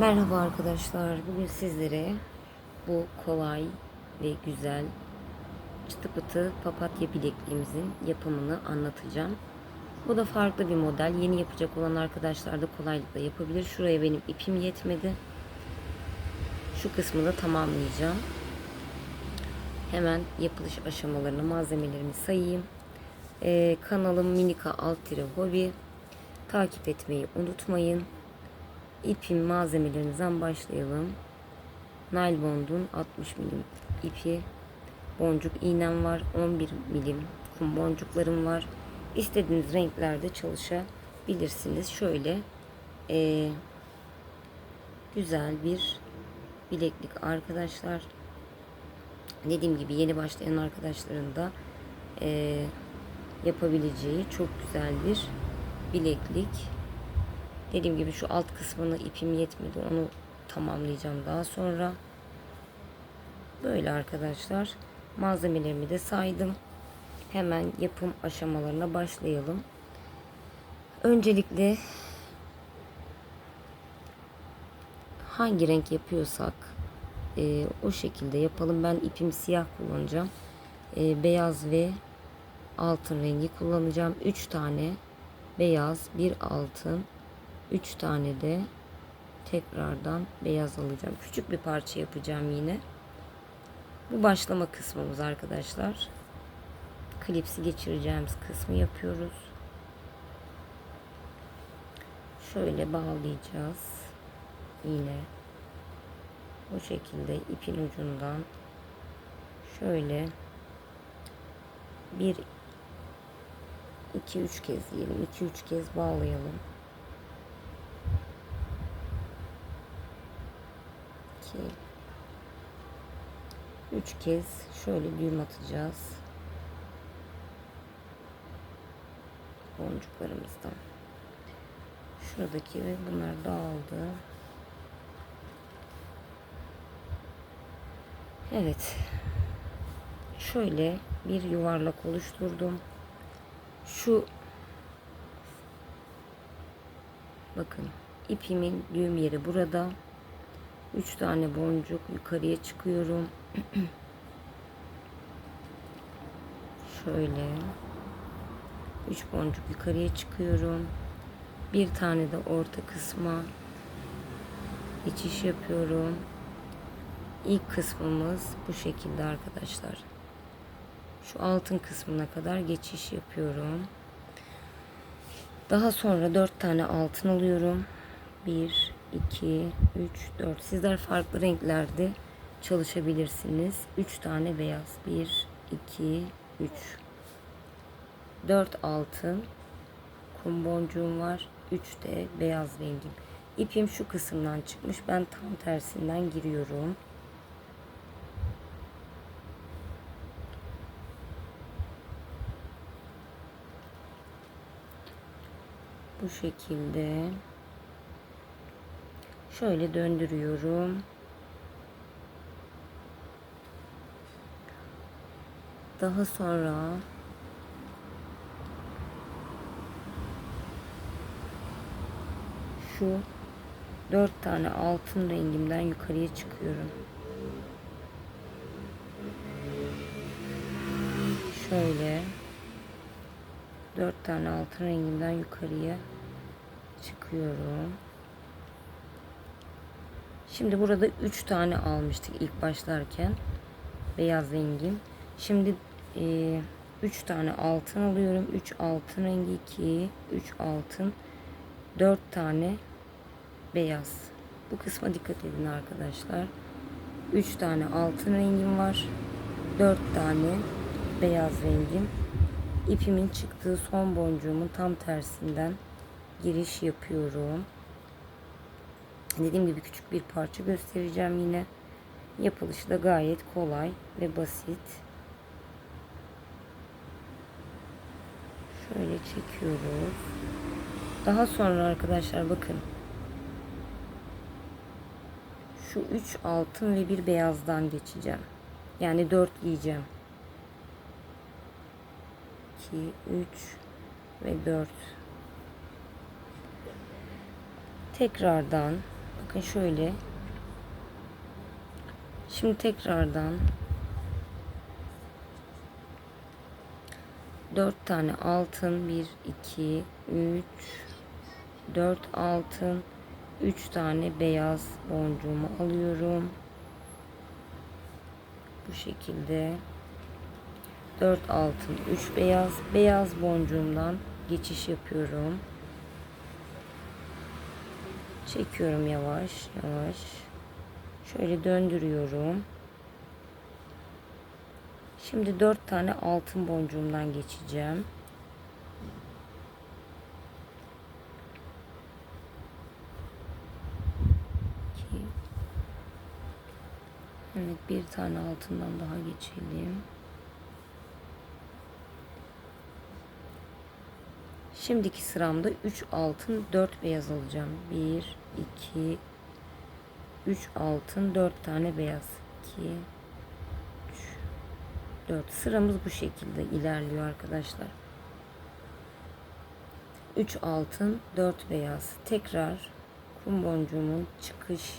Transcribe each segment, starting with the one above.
Merhaba arkadaşlar. Bugün sizlere bu kolay ve güzel çıtı pıtı papatya bilekliğimizin yapımını anlatacağım. Bu da farklı bir model. Yeni yapacak olan arkadaşlar da kolaylıkla yapabilir. Şuraya benim ipim yetmedi. Şu kısmı da tamamlayacağım. Hemen yapılış aşamalarını malzemelerimi sayayım. Ee, kanalım Minika alt hobi. Takip etmeyi unutmayın. İpin malzemelerinden başlayalım. Naylbond'un 60 milim ipi, boncuk iğnem var, 11 milim kum boncuklarım var. İstediğiniz renklerde çalışabilirsiniz. Şöyle eee, güzel bir bileklik arkadaşlar. Dediğim gibi yeni başlayan arkadaşların da eee, yapabileceği çok güzel bir bileklik. Dediğim gibi şu alt kısmını ipim yetmedi. Onu tamamlayacağım daha sonra. Böyle arkadaşlar. Malzemelerimi de saydım. Hemen yapım aşamalarına başlayalım. Öncelikle hangi renk yapıyorsak e, o şekilde yapalım. Ben ipim siyah kullanacağım. E, beyaz ve altın rengi kullanacağım. 3 tane beyaz, bir altın, 3 tane de tekrardan beyaz alacağım. Küçük bir parça yapacağım yine. Bu başlama kısmımız arkadaşlar. Klipsi geçireceğimiz kısmı yapıyoruz. Şöyle bağlayacağız. Yine bu şekilde ipin ucundan şöyle bir iki üç kez diyelim. iki üç kez bağlayalım. 2 3 kez şöyle düğüm atacağız. Boncuklarımızdan. Şuradaki ve bunlar dağıldı. Evet. Şöyle bir yuvarlak oluşturdum. Şu bakın ipimin düğüm yeri burada. 3 tane boncuk yukarıya çıkıyorum. Şöyle 3 boncuk yukarıya çıkıyorum. Bir tane de orta kısma geçiş yapıyorum. İlk kısmımız bu şekilde arkadaşlar. Şu altın kısmına kadar geçiş yapıyorum. Daha sonra 4 tane altın alıyorum. 1 2, 3, 4. Sizler farklı renklerde çalışabilirsiniz. 3 tane beyaz. 1, 2, 3. 4 altın. Kum boncuğum var. 3 de beyaz rengim. İpim şu kısımdan çıkmış. Ben tam tersinden giriyorum. Bu şekilde Şöyle döndürüyorum. Daha sonra şu dört tane altın rengimden yukarıya çıkıyorum. Şöyle dört tane altın rengimden yukarıya çıkıyorum. Şimdi burada 3 tane almıştık ilk başlarken. Beyaz rengim. Şimdi 3 e, tane altın alıyorum. 3 altın rengi 2, 3 altın, 4 tane beyaz. Bu kısma dikkat edin arkadaşlar. 3 tane altın rengim var. 4 tane beyaz rengim. İpimin çıktığı son boncuğumun tam tersinden giriş yapıyorum. Dediğim gibi küçük bir parça göstereceğim yine. Yapılışı da gayet kolay ve basit. Şöyle çekiyoruz. Daha sonra arkadaşlar bakın. Şu 3 altın ve bir beyazdan geçeceğim. Yani 4 giyeceğim. 2, 3 ve 4. Tekrardan bakın şöyle. Şimdi tekrardan 4 tane altın 1 2 3 4 altın 3 tane beyaz boncuğumu alıyorum. Bu şekilde 4 altın 3 beyaz beyaz boncuğumdan geçiş yapıyorum. Çekiyorum yavaş yavaş. Şöyle döndürüyorum. Şimdi 4 tane altın boncuğumdan geçeceğim. Evet bir tane altından daha geçelim. Şimdiki sıramda 3 altın 4 beyaz alacağım. 1 2 3 altın 4 tane beyaz. 2 3 4 sıramız bu şekilde ilerliyor arkadaşlar. 3 altın 4 beyaz. Tekrar kum boncuğumun çıkış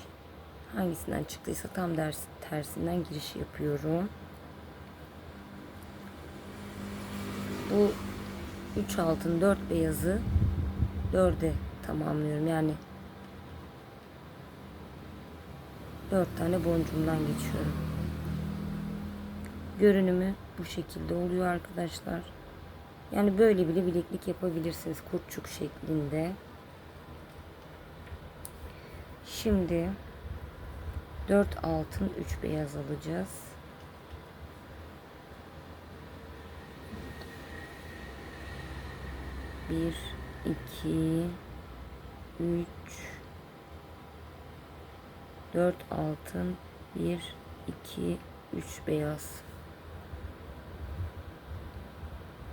hangisinden çıktıysa tam ders, tersinden giriş yapıyorum. Bu 3 altın 4 beyazı 4'e tamamlıyorum. Yani 4 tane boncuğumdan geçiyorum. Görünümü bu şekilde oluyor arkadaşlar. Yani böyle bile bileklik yapabilirsiniz kurtçuk şeklinde. Şimdi 4 altın 3 beyaz alacağız. Bir, iki, üç, dört altın, bir, iki, üç beyaz.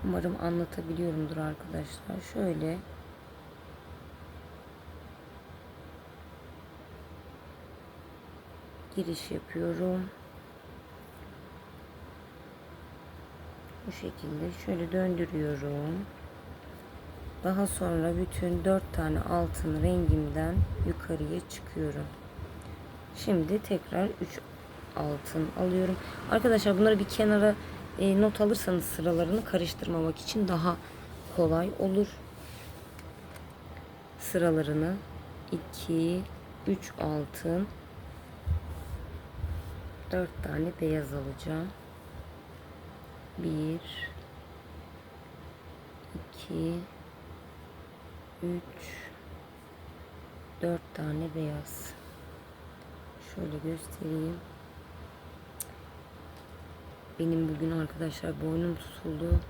Umarım anlatabiliyorumdur arkadaşlar. Şöyle giriş yapıyorum. Bu şekilde şöyle döndürüyorum. Daha sonra bütün dört tane altın rengimden yukarıya çıkıyorum. Şimdi tekrar 3 altın alıyorum. Arkadaşlar bunları bir kenara e, not alırsanız sıralarını karıştırmamak için daha kolay olur. Sıralarını 2 3 altın 4 tane beyaz alacağım. 1 2 3 4 tane beyaz. Şöyle göstereyim. Benim bugün arkadaşlar boynum tutuldu.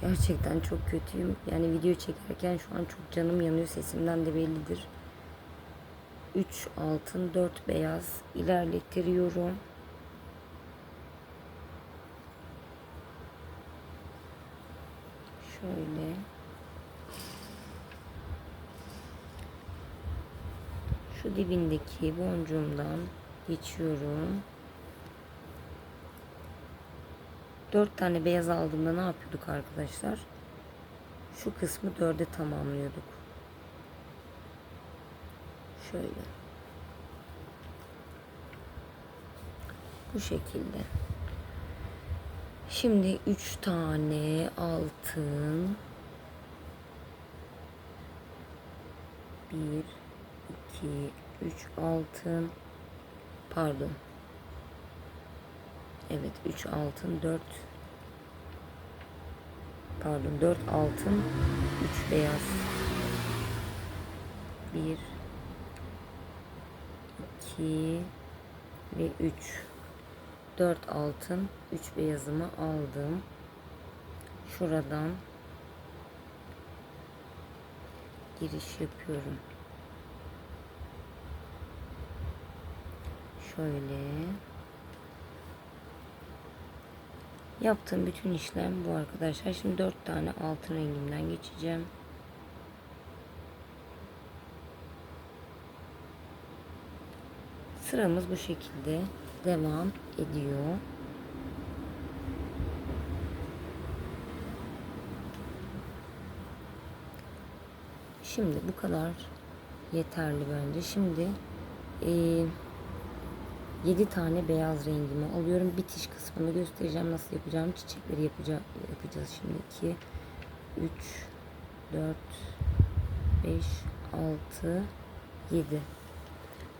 Gerçekten çok kötüyüm. Yani video çekerken şu an çok canım yanıyor. Sesimden de bellidir. 3 altın 4 beyaz ilerletiriyorum. Şöyle. Şu dibindeki boncuğumdan geçiyorum. Dört tane beyaz aldığımda ne yapıyorduk arkadaşlar? Şu kısmı dörde tamamlıyorduk. Şöyle. Bu şekilde. Şimdi üç tane altın. Bir, 2, 3 altın. Pardon. Evet 3 altın 4 pardon 4 altın 3 beyaz 1 2 ve 3 4 altın 3 beyazımı aldım şuradan giriş yapıyorum şöyle. Yaptığım bütün işlem bu arkadaşlar. Şimdi dört tane altın rengimden geçeceğim. Sıramız bu şekilde devam ediyor. Şimdi bu kadar yeterli bence. Şimdi 7 tane beyaz rengimi alıyorum. Bitiş kısmını göstereceğim nasıl yapacağım. Çiçekleri yapacağım, yapacağız şimdi. 2, 3, 4, 5, 6, 7.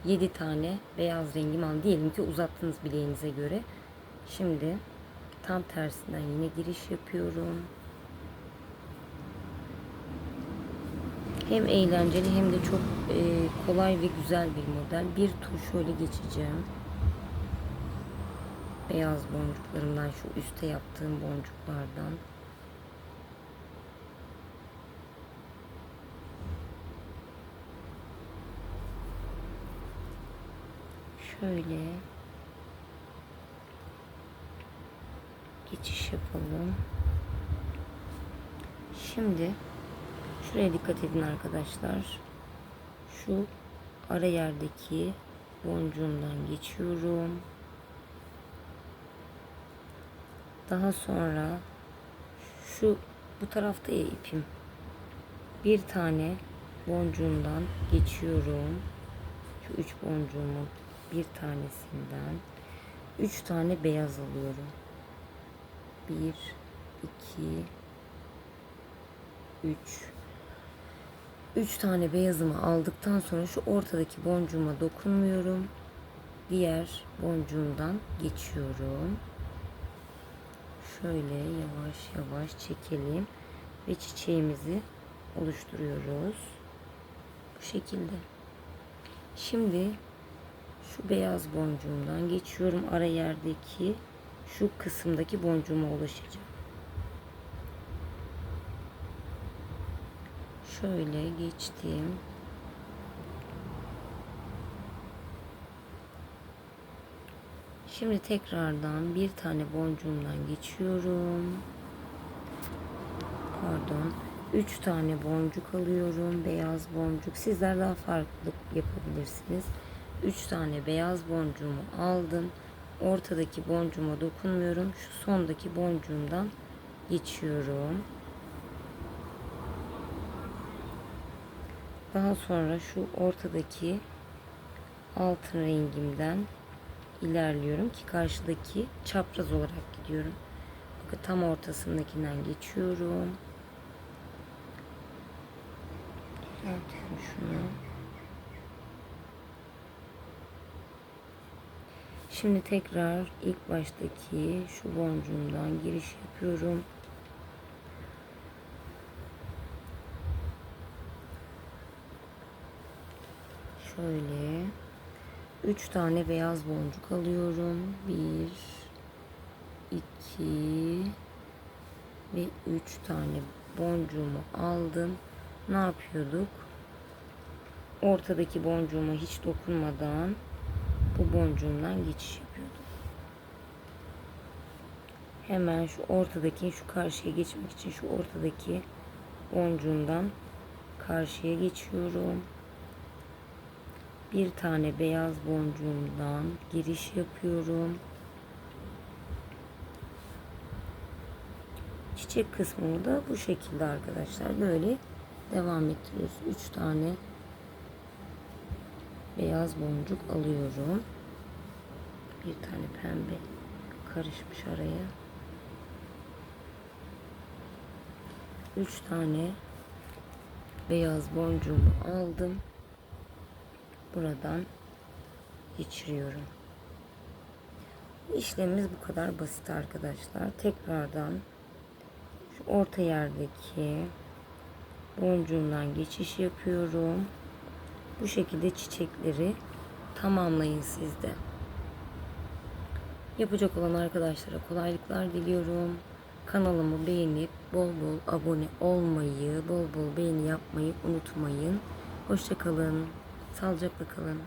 7 tane beyaz rengim aldım. Diyelim ki uzattınız bileğinize göre. Şimdi tam tersinden yine giriş yapıyorum. Hem eğlenceli hem de çok e, kolay ve güzel bir model. Bir tur şöyle geçeceğim. Beyaz boncuklarımdan şu üste yaptığım boncuklardan. Şöyle geçiş yapalım. Şimdi şuraya dikkat edin arkadaşlar. Şu ara yerdeki boncuğumdan geçiyorum. Daha sonra şu bu tarafta ya ipim. Bir tane boncuğumdan geçiyorum. Şu üç boncuğumun bir tanesinden üç tane beyaz alıyorum. Bir, iki, üç. Üç tane beyazımı aldıktan sonra şu ortadaki boncuğuma dokunmuyorum. Diğer boncuğumdan geçiyorum. Şöyle yavaş yavaş çekelim ve çiçeğimizi oluşturuyoruz. Bu şekilde. Şimdi şu beyaz boncuğumdan geçiyorum. Ara yerdeki şu kısımdaki boncuğuma ulaşacağım. Şöyle geçtim. Şimdi tekrardan bir tane boncuğumdan geçiyorum. Pardon. Üç tane boncuk alıyorum. Beyaz boncuk. Sizler daha farklı yapabilirsiniz. Üç tane beyaz boncuğumu aldım. Ortadaki boncuğuma dokunmuyorum. Şu sondaki boncuğumdan geçiyorum. Daha sonra şu ortadaki altın rengimden ilerliyorum ki karşıdaki çapraz olarak gidiyorum. Bakın tam ortasındakinden geçiyorum. Düzeltiyorum şunu. Şimdi tekrar ilk baştaki şu boncuğumdan giriş yapıyorum. Şöyle üç tane beyaz boncuk alıyorum. Bir, iki ve üç tane boncuğumu aldım. Ne yapıyorduk? Ortadaki boncuğuma hiç dokunmadan bu boncuğumdan geçiş yapıyordum. Hemen şu ortadaki şu karşıya geçmek için şu ortadaki boncuğumdan karşıya geçiyorum. Bir tane beyaz boncuğumdan giriş yapıyorum. Çiçek kısmını da bu şekilde arkadaşlar böyle devam ettiriyoruz. Üç tane beyaz boncuk alıyorum. Bir tane pembe karışmış araya. Üç tane beyaz boncuğumu aldım. Buradan geçiriyorum. İşlemimiz bu kadar basit arkadaşlar. Tekrardan şu orta yerdeki boncuğumdan geçiş yapıyorum. Bu şekilde çiçekleri tamamlayın sizde. Yapacak olan arkadaşlara kolaylıklar diliyorum. Kanalımı beğenip bol bol abone olmayı, bol bol beğeni yapmayı unutmayın. Hoşçakalın. Sağlıcakla kalın.